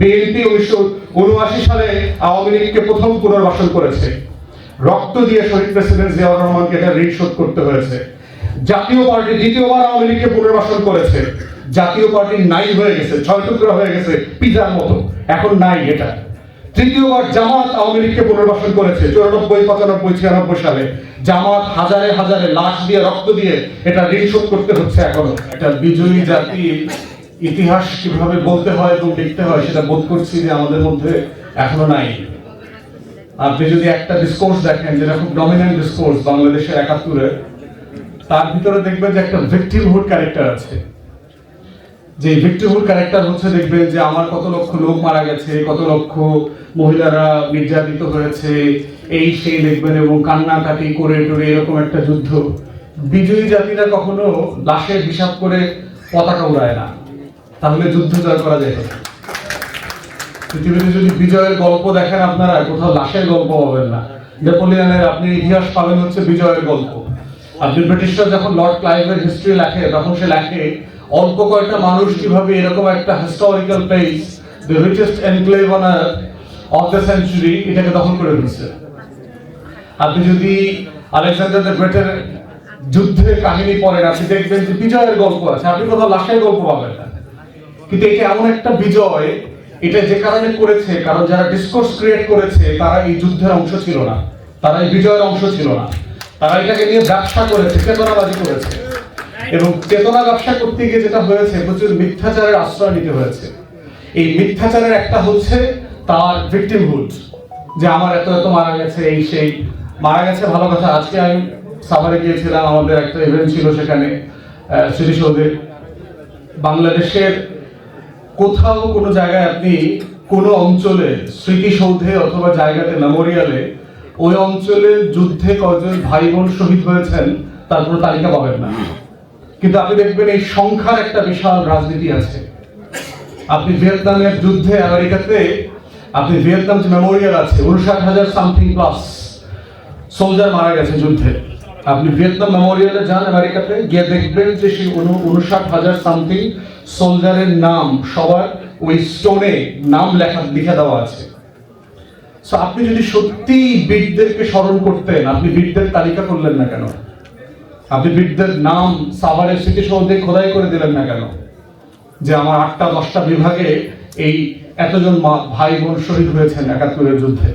BNP উনিশশো উনআশি সালে আওয়ামী লীগকে প্রথম পুনর্বাসন করেছে। রক্ত দিয়ে শহীদ প্রেসিডেন্ট জিয়াউর রহমানকে এটা ঋণ শোধ করতে হয়েছে। জাতীয় পার্টি দ্বিতীয়বার আওয়ামী লীগকে পুনর্বাসন করেছে। জাতীয় পার্টি নাই হয়ে গেছে, ছয় টুকরা হয়ে গেছে পিজার মতো। এখন নাই এটা। তৃতীয়বার জামাত আওয়ামী লীগকে পুনর্বাসন করেছে, চুরানব্বই, পঁচানব্বই, ছিয়ানব্বই সালে। জামাত হাজারে হাজারে লাশ দিয়ে, রক্ত দিয়ে এটা ঋণ শোধ করতে হচ্ছে এখনও। একটা বিজয়ী জাতি ইতিহাস কীভাবে বলতে হয় এবং লিখতে হয় সেটা বোধ করছি যে আমাদের মধ্যে এখনও নাই। আপনি যদি একটা ডিসকোর্স দেখেন যেটা খুব ডমিনেন্ট ডিসকোর্স বাংলাদেশের একাত্তরে, তার ভিতরে দেখবেন যে একটা ভিক্টিমহুড ক্যারেক্টার আছে। যে ভিক্টিমহুড ক্যারেক্টার হচ্ছে দেখবেন যে আমার কত লক্ষ লোক মারা গেছে, কত লক্ষ মহিলারা নির্যাতিত হয়েছে, এই সেই দেখবেন এবং কান্নাকাটি করে টরে এরকম একটা যুদ্ধ। বিজয়ী জাতিরা কখনো লাশের হিসাব করে পতাকা উড়ায় না। তাহলে যুদ্ধ জয় করা না। পৃথিবীতে যদি বিজয়ের গল্প দেখেন আপনারা, কোথাও লাশের গল্প পাবেন না। নেপোলিয়নের আপনি ইতিহাস পাবেন হচ্ছে বিজয়ের গল্প। আপনি ব্রিটিশরা যখন লর্ড ক্লাইভের হিস্ট্রি লেখে, তখন সে লেখে, অল্প কয়েকটা মানুষ কীভাবে এরকম একটা historical place the richest enclave on of the century এটাকে দখল করে দিচ্ছে আপনি যদি আলেকজান্ডার দ্য গ্রেটের যুদ্ধের কাহিনী পড়েন, আপনি দেখবেন যে বিজয়ের গল্প আছে। আপনি কোথাও লাশের গল্প পাবেন না। কিন্তু এটা এমন একটা বিজয়, এটা যে কারণে করেছে, কারণ যারা ডিসকোর্স ক্রিয়েট করেছে, তারা এই যুদ্ধের অংশ ছিল না। তারা এই বিজয়ের অংশ ছিল না। তারা এটাকে নিয়ে ব্যবসা করেছে, চেতনাবাজি করেছে। এবং চেতনা ব্যবসা করতে গিয়ে যেটা হয়েছে, প্রচুর মিথ্যাচারের আশ্রয় নিতে হয়েছে। এই মিথ্যাচারের একটা হচ্ছে তার ভিকটিমহুড যে আমার এত এত মারা গেছে, এই সেই। মারা গেছে ভালো কথা, আজকে আমি সাভারে গিয়েছিলাম, আমাদের একটা ইভেন্ট ছিল সেখানে স্মৃতিসৌধে। বাংলাদেশের কোথাও কোনো জায়গায় আপনি কোনো অঞ্চলে, স্মৃতিসৌধে অথবা জায়গাতে, মেমোরিয়ালে, ওই অঞ্চলের যুদ্ধে কজন ভাই বোন শহীদ হয়েছেন তার কোনো তালিকা পাবেন না। কিন্তু আপনি দেখবেন এই সংখ্যার একটা বিশাল রাজনীতি আছে। আপনি ভিয়েতনামের যুদ্ধে আমেরিকাতে, আপনি ভিয়েতনাম যে মেমোরিয়াল আছে, উনষাট হাজার সামথিং প্লাস সোলজার মারা গেছে যুদ্ধে। আপনি ভিয়েতনাম মেমোরিয়ালে যান আমেরিকাতে, গিয়ে দেখবেন যে সেই উন- উনষাট হাজার সামথিং সোলজারের নাম সবার ওই স্টোনে নাম লেখা, লিখে দেওয়া আছে। সো আপনি যদি সত্যি বীরদেরকে স্মরণ করতেন, আপনি বীরদের তালিকা করলেন না কেন? আপনি বীরদের নাম, সাভারের স্মৃতিসৌধে খোদাই করে দিলেন না কেন? যে আমার আটটা, দশটা বিভাগে এই এতজন ভাই, বোন শহীদ হয়েছেন একাত্তরের যুদ্ধে।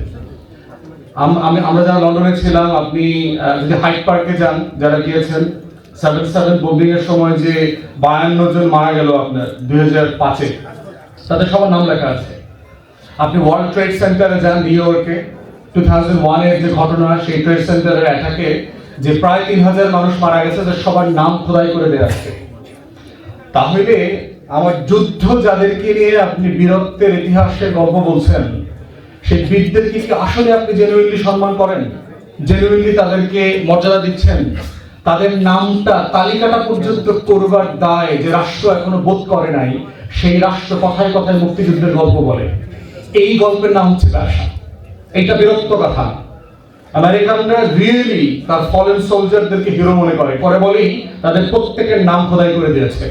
আম- আমি, আমরা যারা লন্ডনে ছিলাম, আপনি যদি হাইট পার্কে যান, যারা গিয়েছেন সেভেন সেভেন বোম্বিং এর সময় যে বায়ান্ন জন মারা গেল আপনার দুই হাজার পাঁচে, তাদের সবার নাম লেখা আছে। আপনি ওয়ার্ল্ড ট্রেড সেন্টারে যান নিউ ইয়র্কে টু থাউজেন্ড ওয়ানের যে ঘটনা, সেই ট্রেড সেন্টারের অ্যাটাকে যে প্রায় তিন হাজার মানুষ মারা গেছে, তাদের সবার নাম খোদাই করে দেওয়া আছে। তাহলে আমার যুদ্ধ যাদেরকে নিয়ে আপনি বীরত্বের ইতিহাসের গল্প বলছেন, সেই বীরদেরকে কি আসলে আপনি জেনুইনলি সম্মান করেন? জেনুইনলি তাদেরকে মর্যাদা দিচ্ছেন? তাদের নামটা, তালিকাটা পর্যন্ত করবার দায় যে রাষ্ট্র এখনও বোধ করে নাই, সেই রাষ্ট্র কথায় কথায় মুক্তিযুদ্ধের গল্প বলে। এই গল্পের নাম হচ্ছে ব্যবসা এইটা বিরক্ত কথা। আমেরিকানরা রিয়েলি তার সোলজারদেরকে হিরো মনে করে। পরে বলেই তাদের প্রত্যেকের নাম খোদাই করে দিয়েছে।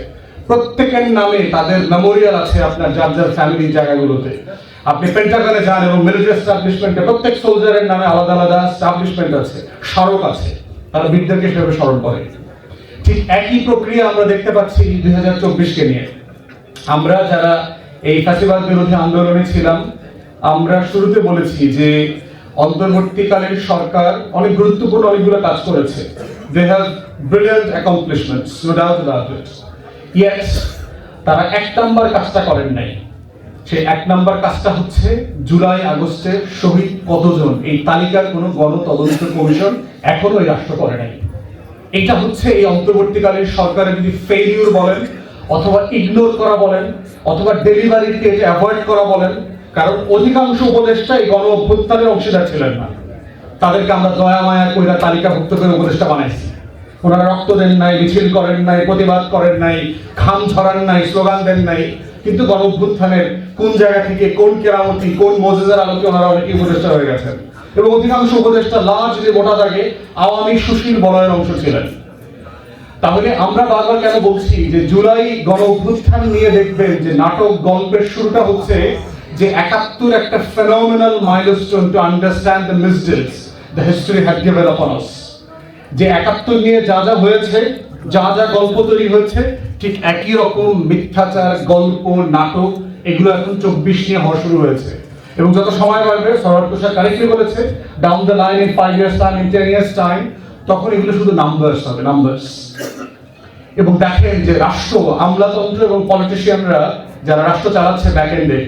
প্রত্যেকের নামে তাদের মেমোরিয়াল আছে আপনার যার যার ফ্যামিলির জায়গাগুলোতে। আপনি পেন্টাগনে যান এবং মিলিটারি এস্টাবলিশমেন্টে প্রত্যেক সোলজারের নামে আলাদা আলাদা এস্টাবলিশমেন্ট আছে, স্মারক আছে। তারা বীরদেরকে সেভাবে স্মরণ করে। ঠিক একই প্রক্রিয়া আমরা দেখতে পাচ্ছি দুই হাজার চব্বিশকে নিয়ে। আমরা যারা এই ফ্যাসিবাদ বিরোধী আন্দোলনে ছিলাম, আমরা শুরুতে বলেছি যে অন্তর্বর্তীকালীন সরকার অনেক গুরুত্বপূর্ণ অনেকগুলো কাজ করেছে। They have brilliant accomplishments no doubt yes তারা এক নাম্বার কাজটা করেন নাই। সেই এক নাম্বার কাজটা হচ্ছে জুলাই, আগস্টে শহীদ কতজন এই তালিকার কোনো গণ তদন্ত কমিশন এখনও এই রাষ্ট্র করে নাই। এটা হচ্ছে এই অন্তর্বর্তীকালীন সরকারের যদি ফেলিউর বলেন, অথবা ইগনোর করা বলেন, অথবা ডেলিভারিকে অ্যাভয়েড করা বলেন, কারণ অধিকাংশ উপদেষ্টা এই গণ অভ্যুত্থানের অংশীদার ছিলেন না। তাদেরকে আমরা দয়া মায়া কইরা তালিকাভুক্ত করে উপদেষ্টা বানাইছি। ওনারা রক্ত দেন নাই, মিছিল করেন নাই, প্রতিবাদ করেন নাই, খাম ছড়ান নাই, স্লোগান দেন নাই, কিন্তু গণ অভ্যুত্থানের কোন জায়গা থেকে কোন কেরামতি, কোন মজেজার আলোকে ওনারা অনেকে উপদেষ্টা হয়ে গেছেন। এবং অধিকাংশ উপদেষ্টা লার্জলি মোটা দাগে আওয়ামী সুশীল বলয়ের অংশ ছিলেন। তাহলে আমরা বারবার কেন বলছি যে জুলাই গণ অভ্যুত্থান নিয়ে দেখবেন যে নাটক গল্পের শুরুটা হচ্ছে যে একাত্তর একটা phenomenal milestone to understand the misdeals the history had given upon us যে একাত্তর নিয়ে যা যা হয়েছে, যা যা গল্প তৈরি হয়েছে, ঠিক একই রকম মিথ্যাচার, গল্প, নাটক এগুলো এখন চব্বিশ নিয়ে হওয়া শুরু হয়েছে। এবং যত সময় বাড়বে সরোয়ার তুষার কারেক্টলি বলেছে down the line in five years time in ten years time তখন এগুলো শুধু নাম্বারস হবে নাম্বারস এবং দেখেন যে রাষ্ট্র, আমলাতন্ত্র এবং পলিটিশিয়ানরা যারা রাষ্ট্র চালাচ্ছে ব্যাক এন্ডে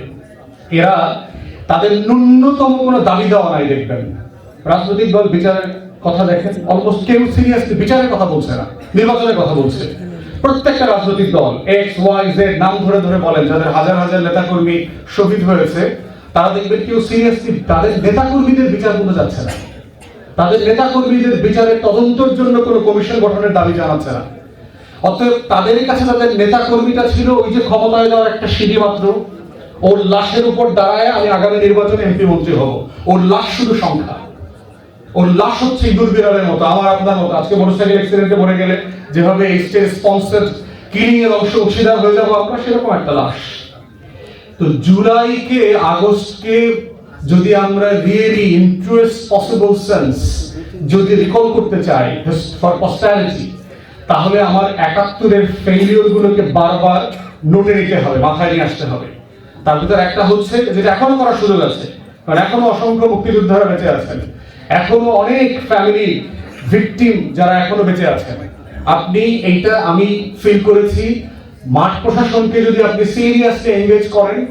এরা তাদের ন্যূনতম কোনো দাবি দেওয়া নাই, দেখবেন। রাজনৈতিক দল বিচারের কথা দেখেন অলমোস্ট কেউ সিরিয়াসলি বিচারের কথা বলছে না, নির্বাচনের কথা বলছে। প্রত্যেকটা রাজনৈতিক দল এক্স ওয়াই জেড নাম ধরে ধরে বলেন, যাদের হাজার হাজার নেতাকর্মী শহীদ হয়েছে, তারা দেখবেন কেউ সিরিয়াসলি তাদের নেতাকর্মীদের বিচার করতে যাচ্ছে না। তাদের নেতাকর্মীদের বিচারের তদন্তের জন্য কোনো কমিশন গঠনের দাবি জানাচ্ছে না। অতএব তাদের কাছে তাদের নেতা কর্মীটা ছিল ওই যে ক্ষমতায় যাওয়ার একটা সিঁড়ি মাত্র। ওর লাশের উপর দাঁড়ায় আমি আগামী নির্বাচনে এমপি মন্ত্রী হব। ওর লাশ শুধু সংখ্যা। ওর লাশ হচ্ছে ইঁদুর বিড়ালের মতো, আমার আপনার মতো। আজকে মোটরসাইকেল অ্যাক্সিডেন্টে গেলে যেভাবে এর অংশ অংশীদার হয়ে যাব আমরা, সেরকম একটা লাশ। তো জুলাইকে আগস্টকে যদি আমরা রিয়েলি ইন্টারেস্ট পসিবল সেন্স যদি রিকল করতে চাই ফর পস্টারিটি তাহলে আমার একাত্তরের ফেলিওর গুলোকে বারবার নোটে নিতে হবে, মাথায় নিয়ে আসতে হবে। তার ভিতর একটা হচ্ছে, যেটা এখনও করার সুযোগ আছে, কারণ এখনও অসংখ্য মুক্তিযোদ্ধারা বেঁচে আছেন। এখনও অনেক ফ্যামিলি ভিকটিম যারা এখনও বেঁচে আছেন আপনি এইটা আমি ফিল করেছি। মাঠ প্রশাসনকে যদি আপনি সিরিয়াসলি এঙ্গেজ করেন,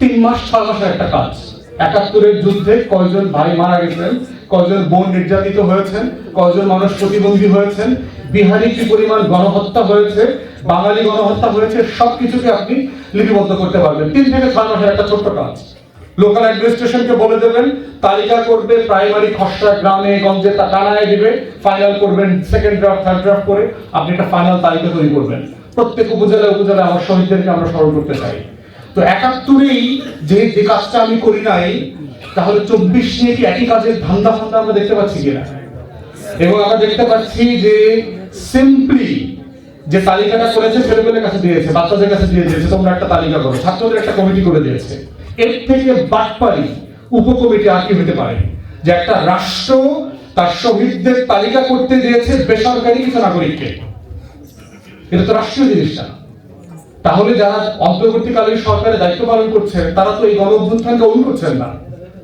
তিন মাস, ছয় মাসের একটা কাজ। একাত্তরের যুদ্ধে কয়জন ভাই মারা গেছেন, কয়জন বোন নির্যাতিত হয়েছেন, কয়জন মানুষ প্রতিবন্ধী হয়েছেন, বিহারি কি পরিমাণ গণহত্যা হয়েছে, বাঙালি গণহত্যা হয়েছে, সবকিছুকে আপনি লিপিবদ্ধ করতে পারবেন। তিন থেকে ছয় মাসের একটা ছোট্ট কাজ। লোকাল অ্যাডমিনিস্ট্রেশনকে বলে দেবেন, তালিকা করবে প্রাইমারি খসড়া গ্রামে, গঞ্জে তা টানায় দিবে ফাইনাল করবেন সেকেন্ড ড্রাফট থার্ড ড্রাফট করে আপনি একটা ফাইনাল তালিকা তৈরি করবেন। প্রত্যেক উপজেলা উপজেলা আমার শহীদদেরকে আমরা স্মরণ করতে চাই। তো একাত্তরেই যে যে কাজটা আমি করি নাই, তাহলে চব্বিশ নিয়ে কি একই কাজের ধান্দা ফান্দা আমরা দেখতে পাচ্ছি কিনা? এবং আমরা দেখতে পাচ্ছি যে সিম্পলি যে তালিকাটা করেছে ছেলেমেয়েদের কাছে দিয়েছে, বাচ্চাদের কাছে দিয়ে দিয়েছে, তোমরা একটা তালিকা করো, ছাত্রদের একটা কমিটি করে দিয়েছে। এর থেকে বাটপারি উপকমিটি আর কি হতে পারে? যে একটা রাষ্ট্র তার শহীদদের তালিকা করতে দিয়েছে বেসরকারি কিছু নাগরিককে। এটা তো রাষ্ট্রীয় জিনিস তাহলে যারা অন্তর্বর্তীকালীন সরকারের দায়িত্ব পালন করছেন, তারা তো এই গণ অভ্যুত্থানকে করছেন না।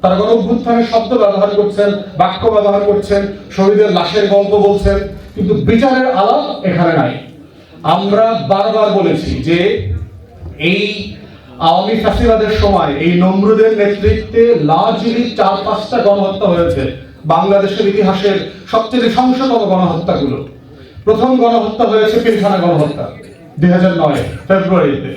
তারা গণ অভ্যুত্থানের শব্দ ব্যবহার করছেন, বাক্য ব্যবহার করছেন, শহীদের লাশের গল্প বলছেন, কিন্তু বিচারের আলাপ এখানে নাই। আমরা বারবার বলেছি যে এই আওয়ামী ফ্যাসিবাদের সময় এই নমরুদের নেতৃত্বে লার্জলি চার পাঁচটা গণহত্যা হয়েছে। বাংলাদেশের ইতিহাসের সবচেয়ে সংসদম গণহত্যাগুলো। প্রথম গণহত্যা হয়েছে পিলখানা গণহত্যা, দুই হাজার নয়, ফেব্রুয়ারিতে।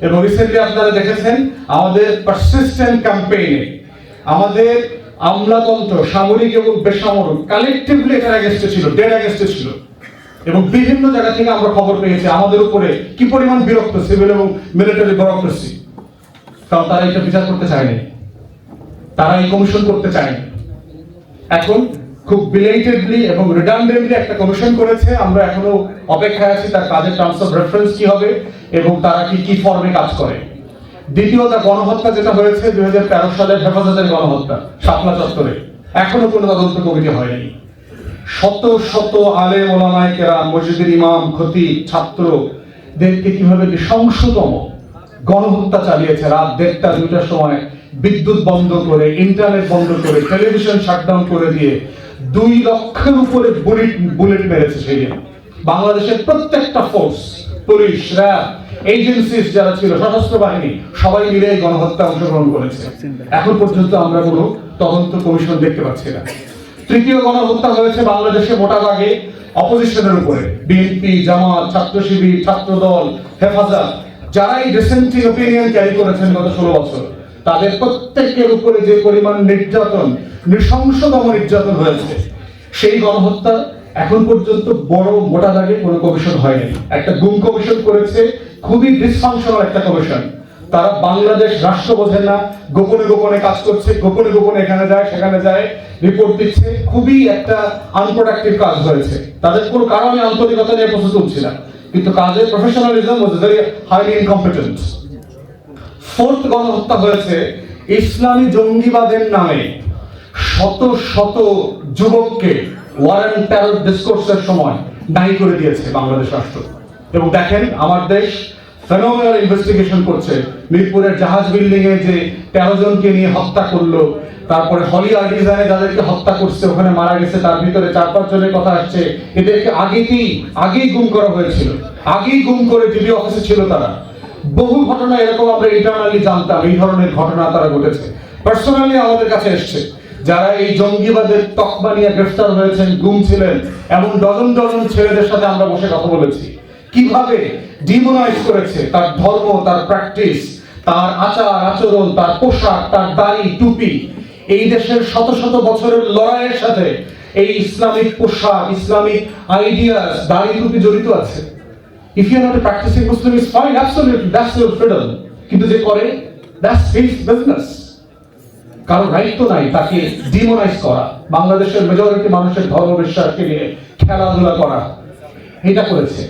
এবং রিসেন্টলি আপনারা দেখেছেন আমাদের পারসিস্টেন্ট ক্যাম্পেইনে আমাদের আমলাতন্ত্র, সামরিক এবং বেসামরিক কালেকটিভলি এটার অ্যাগেস্টে ছিল ডেড অ্যাগেস্টে ছিল। এবং বিভিন্ন জায়গা থেকে আমরা খবর পেয়েছি আমাদের উপরে কি পরিমাণ বিরক্ত সিভিল এবং মিলিটারি ব্যুরোক্রেসি কারণ তারা এটা বিচার করতে চায়নি। তারা এই কমিশন করতে চায়নি। এখন খুব বিলেটেডলি এবং রিডান্ডেন্টলি একটা কমিশন করেছে। আমরা এখনও অপেক্ষায় আছি তার কাজের টার্মস অফ রেফারেন্স কি হবে এবং তারা কি কি ফর্মে কাজ করে। দ্বিতীয়ত, গণহত্যা যেটা হয়েছে দুই হাজার তেরো সালের হেফাজতের গণহত্যা, শাপলা চত্বরে। এখনও কোনো তদন্ত কমিটি হয়নি। শত শত আলে ওলামায় কেরা মসজিদের ইমাম, খতিব ছাত্রদেরকে কীভাবে নৃশংসতম গণহত্যা চালিয়েছে রাত দেড়টা, দুইটার সময়। বিদ্যুৎ বন্ধ করে ইন্টারনেট বন্ধ করে টেলিভিশন শাটডাউন করে দিয়ে দুই লক্ষের উপরে বুলেট বুলেট মেরেছে সেই দিন বাংলাদেশের প্রত্যেকটা ফোর্স পুলিশ র্যাব এজেন্সিস যারা ছিল, সশস্ত্র বাহিনী, সবাই মিলে গণহত্যা অংশগ্রহণ করেছে। এখন পর্যন্ত আমরা কোনো তদন্ত কমিশন দেখতে পাচ্ছি না। তৃতীয় গণহত্যা হয়েছে বাংলাদেশে মোটাভাগে অপোজিশনের উপরে। বিএনপি, জামাত ছাত্র শিবির ছাত্র দল হেফাজত যারা এই ডিসেন্টিং ওপিনিয়ন ক্যারি করেছেন গত ষোলো বছর, তাদের প্রত্যেকের উপরে যে পরিমাণ নির্যাতন, নৃশংসতম নির্যাতন হয়েছে, সেই গণহত্যা এখন পর্যন্ত বড় মোটা দাগে কোনো কমিশন হয়নি। একটা গুম কমিশন করেছে, খুবই ডিসফাংশনাল একটা কমিশন তারা বাংলাদেশ রাষ্ট্র বোঝে না, গোপনে গোপনে কাজ করছে, গোপনে গোপনে এখানে যায়, সেখানে যায় রিপোর্ট দিচ্ছে, খুবই একটা আনপ্রোডাক্টিভ কাজ হয়েছে। তাদের কোনো কারণে আন্তরিকতা নিয়ে প্রশ্ন তুলছি না। কিন্তু কাজের professionalism was very highly incompetent fourth গণহত্যা হয়েছে ইসলামী জঙ্গিবাদের নামে শত শত যুবককে ওয়ার অ্যান্ড টেরর ডিসকোর্সের সময় দায়ী করে দিয়েছে বাংলাদেশ রাষ্ট্র। এবং দেখেন, আমার দেশ ফেনোমেনাল ইনভেস্টিগেশন করছে। মিরপুরের জাহাজ বিল্ডিং এ যে তেরো জনকে নিয়ে হত্যা করল তারপরে হলি আর্টিজানে যাদেরকে হত্যা করছে, ওখানে মারা গেছে, তার ভিতরে চার পাঁচ জনের কথা আসছে। এদেরকে আগেই আগেই গুম করা হয়েছিল। আগেই গুম করে ডিবি অফিসে ছিল তারা। বহু ঘটনা এরকম আমরা ইন্টারনালি জানতাম, এই ধরনের ঘটনা তারা ঘটেছে। পার্সোনালি আমাদের কাছে এসছে, যারা এই জঙ্গিবাদের তকমা নিয়ে গ্রেফতার হয়েছেন, গুম ছিলেন এমন ডজন ডজন ছেলেদের সাথে আমরা বসে কথা বলেছি। কীভাবে ডিমোনাইজ করেছে? তার ধর্ম, তার প্র্যাকটিস তার আচার, আচরণ, তার পোশাক, তার দাড়ি, টুপি এই দেশের শত শত বছরের লড়াইয়ের সাথে এই ইসলামিক পোশাক, ইসলামিক আইডিয়াস দাড়ি টুপি জড়িত আছে। If you are not practising Muslim is fine absolutely that's your freedom কিন্তু যে করে দ্যাটস হিজ বিজনেস কারও দায়িত্ব নাই তাকে ডিমোনাইজ করা, বাংলাদেশের মেজরিটি মানুষের ধর্ম বিশ্বাসকে নিয়ে খেলাধুলা করা। এটা করেছে।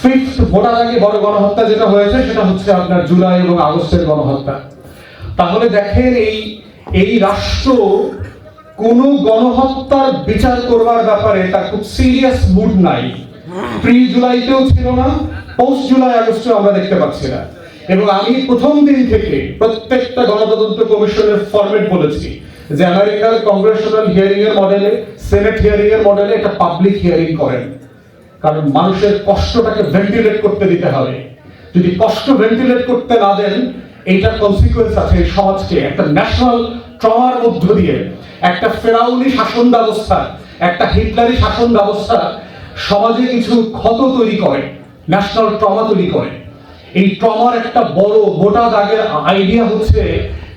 ফিফথ ভোটার আগে বড় গণহত্যা যেটা হয়েছে, সেটা হচ্ছে আপনার জুলাই এবং আগস্টের গণহত্যা। তাহলে দেখেন এই এই রাষ্ট্র কোন গণহত্যার বিচার করবার ব্যাপারে তার খুব সিরিয়াস মুড নাই। প্রি জুলাইতেও ছিল না পোস্ট জুলাই আগস্টেও আমরা দেখতে পাচ্ছি না। এবং আমি প্রথম দিন থেকে প্রত্যেকটা গণতদন্ত কমিশনের ফরম্যাট বলেছি যে আমেরিকার কংগ্রেশনাল হিয়ারিং এর মডেলে সেনেট হিয়ারিং এর মডেলে একটা পাবলিক হিয়ারিং করেন। কারণ মানুষের কষ্টটাকে ভেন্টিলেট করতে দিতে হবে। যদি কষ্ট ভেন্টিলেট করতে না দেন এইটার কনসিকুয়েন্স আছে সমাজকে, একটা ন্যাশনাল ট্রমার মধ্য দিয়ে। একটা ফেরাউনি শাসন ব্যবস্থা, একটা হিটলারি শাসন ব্যবস্থা সমাজে কিছু ক্ষত তৈরি করে ন্যাশনাল ট্রমা তৈরি করে। এই ট্রমার একটা বড় গোটা দাগের আইডিয়া হচ্ছে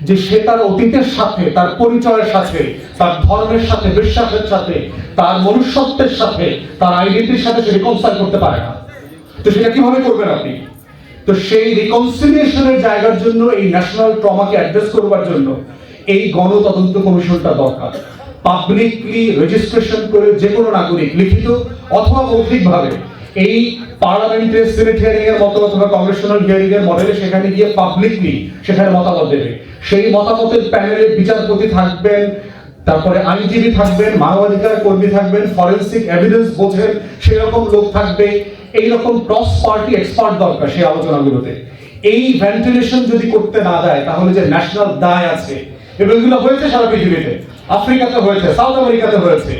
যে সে তার অতীতের সাথে, তার পরিচয়ের সাথে, তার ধর্মের সাথে, বিশ্বাসের সাথে, তার মনুষ্যত্বের সাথে, তার আইডেন্টিটির সাথে সে রিকনসাইল করতে পারে না। তো সেটা কীভাবে করবেন আপনি? তো সেই রিকনসিলিয়েশনের জায়গার জন্য, এই ন্যাশনাল ট্রমাকে অ্যাড্রেস করবার জন্য এই গণতদন্ত কমিশনটা দরকার। পাবলিকলি রেজিস্ট্রেশন করে যে কোনো নাগরিক, লিখিত অথবা মৌখিকভাবে, এই পার্লামেন্টের সিনেট হিয়ারিং এর মতো অথবা কংগ্রেশনাল হিয়ারিং এর মডেলে সেখানে গিয়ে পাবলিকলি সেখানে মতামত দেবে। সেই মতামতের প্যানেলে বিচারপতি থাকবেন, তারপরে আইনজীবী থাকবেন, মানবাধিকার কর্মী থাকবেন ফরেন্সিক এভিডেন্স বোঝেন, সেরকম লোক থাকবে। এইরকম ক্রস পার্টি এক্সপার্ট দরকার সেই আলোচনাগুলোতে। এই ভেন্টিলেশন যদি করতে না দেয়, তাহলে যে ন্যাশনাল দায় আছে, এগুলো হয়েছে সারা পৃথিবীতে। আফ্রিকাতে হয়েছে সাউথ আমেরিকাতে হয়েছে।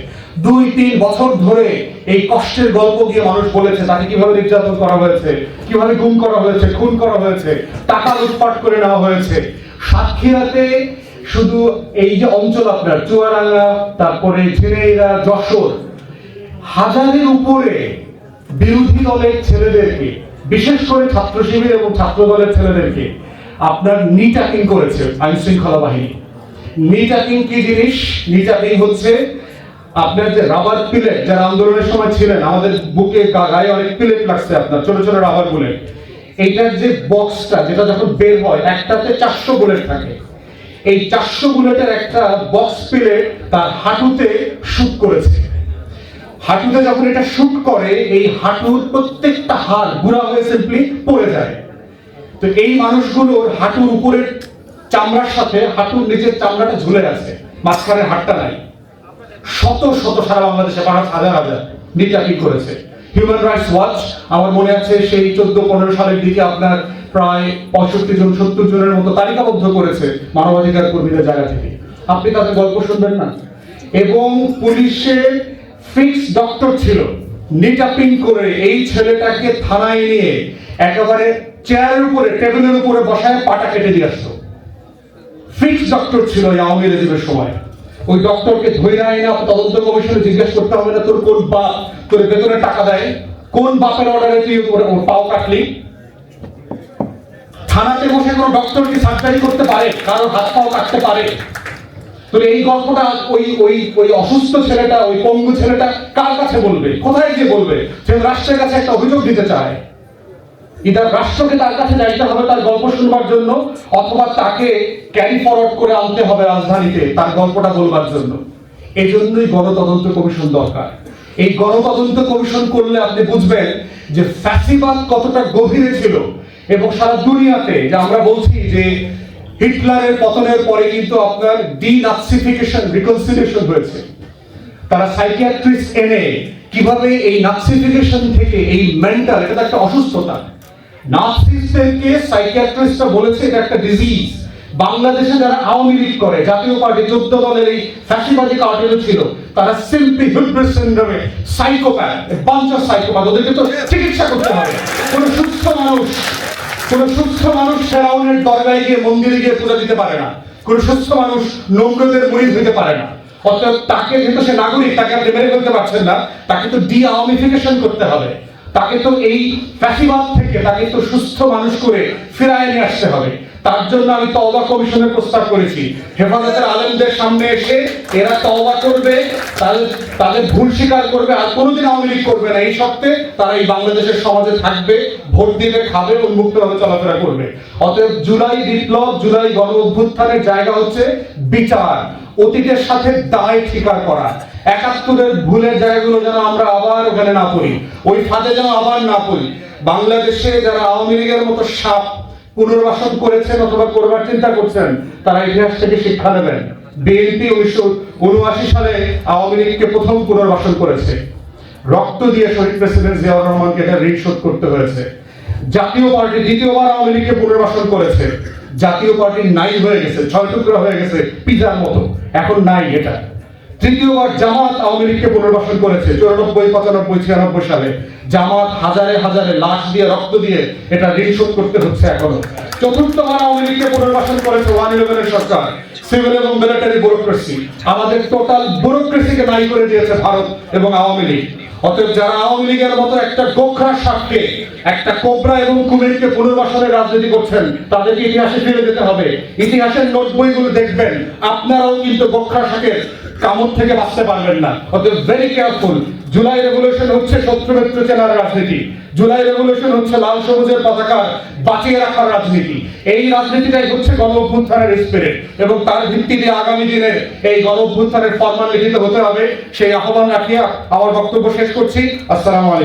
দুই, তিন বছর ধরে এই কষ্টের গল্প গিয়ে মানুষ বলেছে, তাকে কীভাবে নির্যাতন করা হয়েছে, কীভাবে গুম করা হয়েছে, খুন করা হয়েছে, টাকা লুটপাট করে নেওয়া হয়েছে। সাতক্ষীরাতে শুধু এই যে অঞ্চল আপনার চুয়ারাঙ্গা তারপরে ঝিনাইদা যশোর, হাজারের উপরে বিরোধী দলের ছেলেদেরকে, বিশেষ করে ছাত্র শিবির এবং ছাত্র দলের ছেলেদেরকে, আপনার নিটাকিং করেছে আইন শৃঙ্খলা বাহিনী। নিটাকিং কি জিনিস? নিটাকিং হচ্ছে আপনার যে রাবার পিলেট, যারা আন্দোলনের সময় ছিলেন, আমাদের বুকে গায়ে অনেক পিলেট লাগছে আপনার, ছোট ছোট রাবার বুলেট। এইটার যে বক্সটা, যেটা যখন বের হয়, একটাতে চারশো বুলেট থাকে। এই চারশো বুলেটের একটা বক্স পিলেট তার হাঁটুতে শুট করেছে। হাঁটুতে যখন এটা শুট করে, এই হাঁটুর প্রত্যেকটা হাড় গুঁড়া হয়ে সিম্পলি পড়ে যায়। তো এই মানুষগুলোর হাঁটুর উপরের চামড়ার সাথে, হাঁটুর নিচের চামড়াটা ঝুলে আছে, মাঝখানে হাড়টা নাই। শত শত সারা বাংলাদেশে পাঁচ হাজার হাজার নির্যাতিত করেছে। হিউম্যান রাইটস ওয়াচ আমার মনে আছে সেই চোদ্দ, পনেরো সালের দিকে আপনার প্রায় পঁয়ষট্টি জন, সত্তর জনের মতো তালিকাবদ্ধ করেছে মানবাধিকার কর্মীদের জায়গা থেকে। আপনি তাদের গল্প শুনবেন না। এবং পুলিশের ফিক্স ডক্টর ছিল। নিটাপিং করে এই ছেলেটাকে থানায় নিয়ে একেবারে চেয়ারের উপরে টেবিলের উপরে বসায় পাটা কেটে দিয়ে আসতো। ফিক্স ডক্টর ছিল আওয়ামী রেজিমের সময়। ওই ডক্টরকে ধরে আয় না, তদন্ত কমিশনে জিজ্ঞেস করতে হবে না, তোর কোন বাপ তোর বেতনে টাকা দেয়? কোন বাপের অর্ডারে তুই পাও কাটলি? থানাতে বসে কোনো ডক্টর কি সার্জারি করতে পারে? কারোর হাত পাও কাটতে পারে? তো এই গল্পটা ওই ওই ওই অসুস্থ ছেলেটা, ওই পঙ্গু ছেলেটা কার কাছে বলবে? কোথায় গিয়ে বলবে? সে রাষ্ট্রের কাছে একটা অভিযোগ দিতে চায়। ইদার রাষ্ট্রকে তার কাছে যাইতে হবে তার গল্প শুনবার জন্য, অথবা তাকে ক্যারি ফরওয়ার্ড করে আনতে হবে রাজধানীতে তার গল্পটা বলবার জন্য। এই জন্যই গণতদন্ত কমিশন দরকার। এই গণতদন্ত কমিশন করলে আপনি বুঝবেন যে ফ্যাসিবাদ কতটা গভীরে ছিল এবং সারা দুনিয়াতে, যে আমরা বলছি যে হিটলারের পতনের পরে কিন্তু আপনার ডিনাৎসিফিকেশন রিকনসিলিয়েশন হয়েছে। তারা সাইকিয়াট্রিস্ট এনে কীভাবে এই নাৎসিফিকেশন থেকে এই মেন্টাল এটা একটা অসুস্থতা। নাৎসিস্টদেরকে সাইকিয়াট্রিস্টরা বলেছে এটা একটা ডিজিজ বাংলাদেশে যারা আওয়ামী লীগ করে, জাতীয় পার্টি চোদ্দ দলের এই ফ্যাসিবাদী কার্টেল ছিল, তারা সিম্পলি হিউব্রিস সিন্ড্রোমে সাইকোপ্যাথ বাঞ্চ সাইকোপ্যাথ ওদেরকে তো চিকিৎসা করতে হবে। কোন সুস্থ মানুষ কোন সুস্থ মানুষ ফেরাউনের দরগায় গিয়ে মন্দিরে গিয়ে পূজা দিতে পারে না। কোন সুস্থ মানুষ নম্রদের মুড়ি হইতে পারে না। অর্থাৎ তাকে যেহেতু সে নাগরিক, তাকে আপনি মেরে ফেলতে পারছেন না, তাকে তো ডি আওয়ামিফিকেশন করতে হবে। তাকে তো এই ফ্যাসিবাদ থেকে তাকে তো সুস্থ মানুষ করে ফিরায় নিয়ে আসতে হবে। তার জন্য আমি তওবা কমিশনের প্রস্তাব করেছি। হেফাজতের আলেমদের সামনে এসে এরা তওবা করবে, তাদের তাদের ভুল স্বীকার করবে, আর কোনোদিন আওয়ামী লীগ করবে না। এই সত্ত্বে তারা এই বাংলাদেশের সমাজে থাকবে, ভোট দিবে, খাবে, উন্মুক্তভাবে চলাফেরা করবে। অতএব জুলাই বিপ্লব, জুলাই গণ অভ্যুত্থানের জায়গা হচ্ছে বিচার, অতীতের সাথে দায় স্বীকার করা। একাত্তরের ভুলের জায়গাগুলো যেন আমরা আবার ওখানে না পড়ি, ওই ফাঁদে যেন আবার না পড়ি। বাংলাদেশে যারা আওয়ামী লীগের মতো সাপ পুনর্বাসন করেছেন অথবা করবার চিন্তা করছেন, তারা ইতিহাস থেকে শিক্ষা নেবেন। বিএনপি উনিশশো উনআশি সালে আওয়ামী লীগকে প্রথম পুনর্বাসন করেছে। রক্ত দিয়ে শহীদ প্রেসিডেন্ট জিয়াউর রহমানকে এটা ঋণ শোধ করতে হয়েছে। জাতীয় পার্টি দ্বিতীয়বার আওয়ামী লীগকে পুনর্বাসন করেছে। জাতীয় পার্টি নাই হয়ে গেছে, ছয় টুকরা হয়ে গেছে, পিজার মতো। এখন নাই এটা। তৃতীয়বার জামাত আওয়ামী লীগকে পুনর্বাসন করেছে, চুরানব্বই, পঁচানব্বই, ছিয়ানব্বই সালে। জামাত হাজারে হাজারে লাশ দিয়ে রক্ত দিয়ে এটা ঋণ শোধ করতে হচ্ছে এখনও। চতুর্থবার আওয়ামী লীগকে পুনর্বাসন করেছে ওয়ান ইলেভেনের সরকার, সিভিল এবং মিলিটারি ব্যুরোক্রেসি আমাদের টোটাল ব্যুরোক্রেসিকে করে দিয়েছে ভারত এবং আওয়ামী লীগ। অতএব যারা আওয়ামী লীগের মতো একটা গোখরা সাপকে, একটা কোবরা এবং কুমিরকে পুনর্বাসনের রাজনীতি করছেন, তাদেরকে ইতিহাসে ফিরে যেতে হবে। ইতিহাসের নোট বইগুলো দেখবেন, আপনারাও কিন্তু গোখরা শাকের কামড় থেকে বাঁচতে পারবেন না। অতএব ভেরি কেয়ারফুল জুলাই রেভলিউশন হচ্ছে শত্রু মিত্র চেনার রাজনীতি। জুলাই রেভলিউশন হচ্ছে লাল সবুজের পতাকা বাঁচিয়ে রাখার রাজনীতি। এই রাজনীতিটাই হচ্ছে গণ অভ্যুত্থানের স্পিরিট এবং তার ভিত্তিতে আগামী দিনে এই গণ অভ্যুত্থানের ফরমান লিখিত হতে হবে। সেই আহ্বান রাখিয়া আমার বক্তব্য শেষ করছি। আসসালামু আলাইকুম।